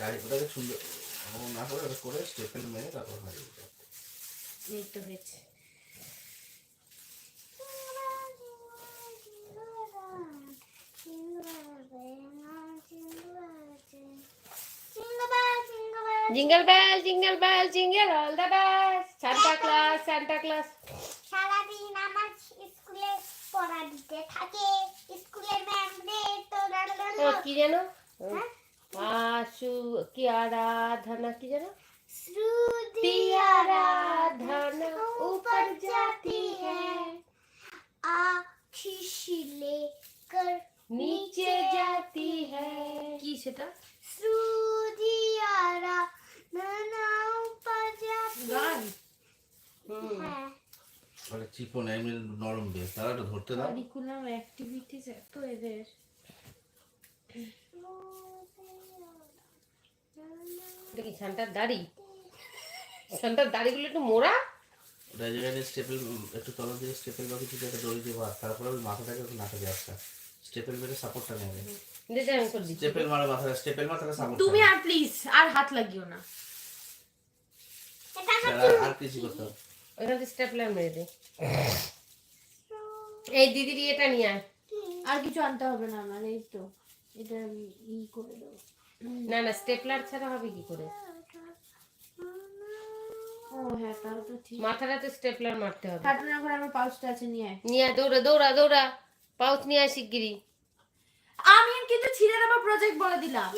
ওটাকে সুন্দর না করে ওটা করে স্টেপেল মেরে তারপর। এই তো হয়েছে। Jingle bell jingle bell jingle all the best Santa Claus Santa Claus সারাদিন আমার স্কুলে পড়া দিতে থাকে। স্কুলের ম্যাম রে তো কি জানো আশু কি আরাধনা কি জানো श्रुति आराधना ऊपर जाती है आशीष लेकर নিচে जाती है কি সেটা श्रुति आराधना ऊपर जाती গান है ওটা চিপন এমনি নরম বেশ তারা একটু ধরতে দাও কারিকুলাম অ্যাক্টিভিটিস এত এদের এটা কি সান্টার দাড়ি। সান্টার দাড়িগুলো একটু মোড়া। ওটা এই জায়গায় স্টেপেল একটু তলার দিকে স্টেপেল বা কিছু একটা দড়ি দিয়ে বাদ তারপরে ওই মাথাটাকে একটু নাকে দিয়ে আসতে স্টেপেল মেরে সাপোর্টটা নেবে। দিতে আমি করে দিচ্ছি। স্টেপেল মারে মাথায় স্টেপেল মাথায় সাপোর্ট তুমি আর প্লিজ আর হাত লাগিও না। এটা আর কিছু করতে হবে। ওইখান থেকে স্টেপলার মেরে দে। এই দিদির এটা নিয়ে আয়। আর কিছু আনতে হবে না আমার এই তো এটা আমি ই করে দেবো। না না স্টেপলার ছাড়া হবে কি করে? ও হ্যাঁ মাথাটা তো স্টেপলার মারতে হবে। কার্টুনের ঘরে আমার পাউচটা আছে নিয়ে নিয়ে দৌড়া দৌড়া দৌড়া। পাউচ নিয়ে আয় শিগগিরি আমি কিন্তু ছিঁড়ে দেবো প্রজেক্ট বলে দিলাম।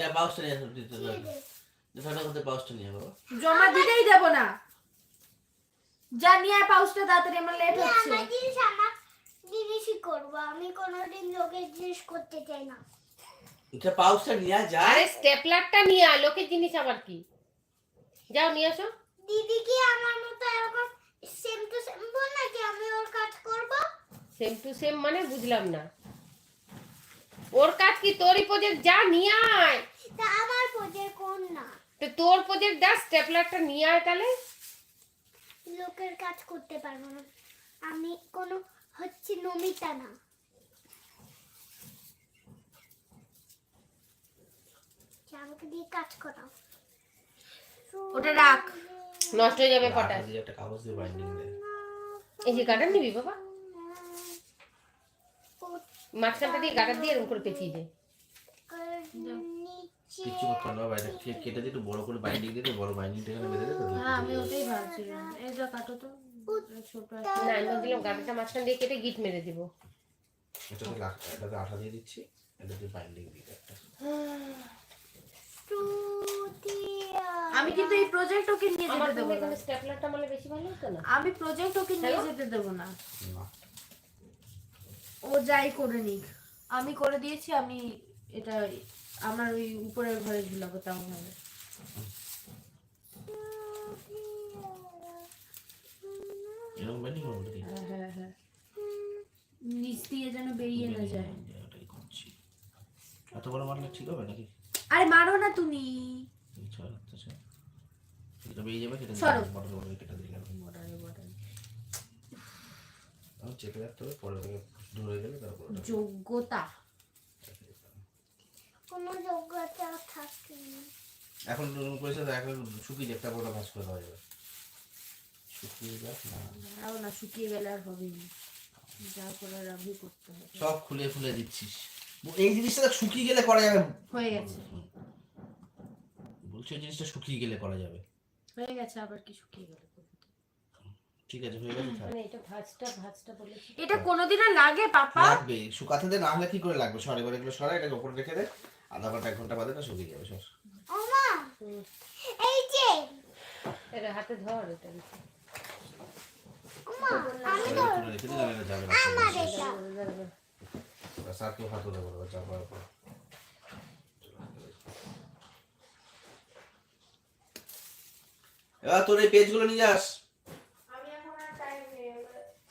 যা বাউসটা নিয়ে আসো দিতে যেখানে কোথায় বাউসটা নিয়ে বাবা। জমা দিতেই দেব না। যা নিয়ে পাউচটা তাড়াতাড়ি আমার লেট হচ্ছে। আমার জিনিস আমার জিনিসই করব। আমি কোনোদিন লোকের জিনিস করতে চাই না। এটা পাউসটা নিয়ে যায় আরে স্টেপলারটা নিয়ে আয় লোকের জিনিস আবার কি? যাও নিয়ে আসো। দিদি কি আমার মতো এরকম সেম টু সেম বল নাকি আমি ওর কাজ করব? সেম টু সেম মানে বুঝলাম না। ওর কাজ কি? তোরই প্রজেক্ট যা নিয়ে আয়। তা আমার প্রজেক্ট কোন না? তো তোর প্রজেক্ট যা স্টেপলারটা নিয়ে আয় তাহলে। লোকের কাজ করতে পারব না। আমি কোনো হচ্ছে নমিতা না। আমাকে দিয়ে কাজ করাও। ওটা রাখ। নষ্ট হয়ে যাবে আর পটা দিয়ে একটা কাগজ দিয়ে বাইন্ডিং দেয় এই যে গাটার নিবি বাবা। মাঝখানটা দিয়ে গাটার দিয়ে এরকম করে পেঁচিয়ে দে। কিচ্ছু করতে না বাইরে কেটে দিয়ে একটু বড় করে বাইন্ডিং দিয়ে দিয়ে বড় বাইন্ডিংটা এখানে বেঁধে দেবে হ্যাঁ আমি ওটাই ভাবছিলাম এই যা কাটো তো ছোট না আমি ভাবছিলাম গাটাটা মাঝখান দিয়ে কেটে গিট মেরে দিব। এটাতে লাখ- এটাতে আঠা দিয়ে দিচ্ছি এটাতে বাইন্ডিং দিয়ে একটা। শ্রুতিয়া আমি কিন্তু এই প্রজেক্ট ওকে নিয়ে যেতে দেবো না। এখানে স্টেপলারটা বেশি ভালো হতো না? আমি প্রজেক্ট ওকে নিয়ে যেতে দেবো না। ও যাই করে নিক। আমি করে দিয়েছি আমি এটা আমার ওই উপরের ঘরে ঝুলাবো তাও হবে? হ্যাঁ হ্যাঁ হ্যাঁ। নিচ দিয়ে যেন বেরিয়ে না যায়। এত বড় মারলে ঠিক হবে নাকি? আরে মারো না তুমি। বেরিয়ে যাবে কেটে সরো। দিলে বড় বড় কেটে দিলে আমি চেপে রাখতে হবে পরে ধরে গেলে তারপর যোগ্যতা। কোনো যোগ্যতা থাকেনি। এখন পয়সা এখন শুকিয়ে একটা বড় কাজ করে দেওয়া যাবে। শুকিয়ে যাক না। না শুকিয়ে গেলে আর হবে না। যা করার আগে করতে হবে সব খুলে খুলে দিচ্ছিস। এই জিনিসটা শুকিয়ে গেলে করা যাবে। হয়ে গেছে। বলছি জিনিসটা শুকিয়ে গেলে করা যাবে। হয়ে গেছে আবার কি শুকিয়ে গেল? ঠিক আছে হয়ে গেছে মানে এটা ভাজটা ভাজটা বলেছি। এটা কোনোদিন লাগে পাপা? লাগবে শুকাতে দে না হলে কি করে লাগবে? সরে করে এগুলো সরা এটাকে উপরে রেখে দে। আধা ঘণ্টা এক ঘণ্টা বাদে না শুকিয়ে যাবে সব ওমা এই যে! এটা হাতে ধর এটা ওমা আমি এটা না আমার এটা। তুলে বলবে চাপার উপর এবার তোর এই পেজগুলো নিয়ে যাস।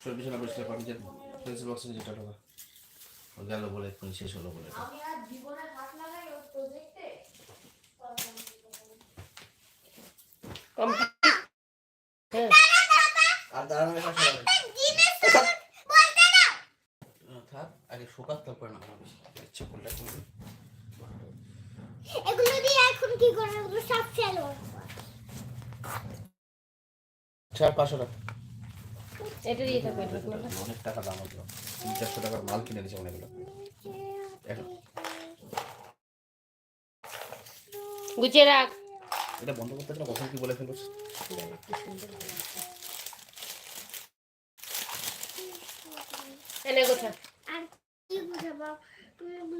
তোর বিছানা পরিষ্কার কর নিজের পেন্সিল বক্সে টাকা ও গেল বলে এক্ষুনি শেষ হলো বলে। আর জীবনে হাত লাগাই ওর প্রজেক্টে কমপ্লিট হ্যাঁ আর দাঁড়ানো একা সবাই জিনিস বলতে না থাক আগে শোকাত তারপর না আমার বেশি ইচ্ছে করলে করবে। এগুলো দিয়ে এখন কি করে ওগুলো সব ফেলো চার পাঁচশো টাকা। এটা দিয়ে অনেক টাকা দাম হতো তিন চারশো টাকার মাল কিনে দিয়েছে অনেকগুলো। গুছিয়ে রাখ। এটা বন্ধ করতে গেলে কখন কি বলে ফেলব? এনে গোছা আর কি বুঝাবো তুমি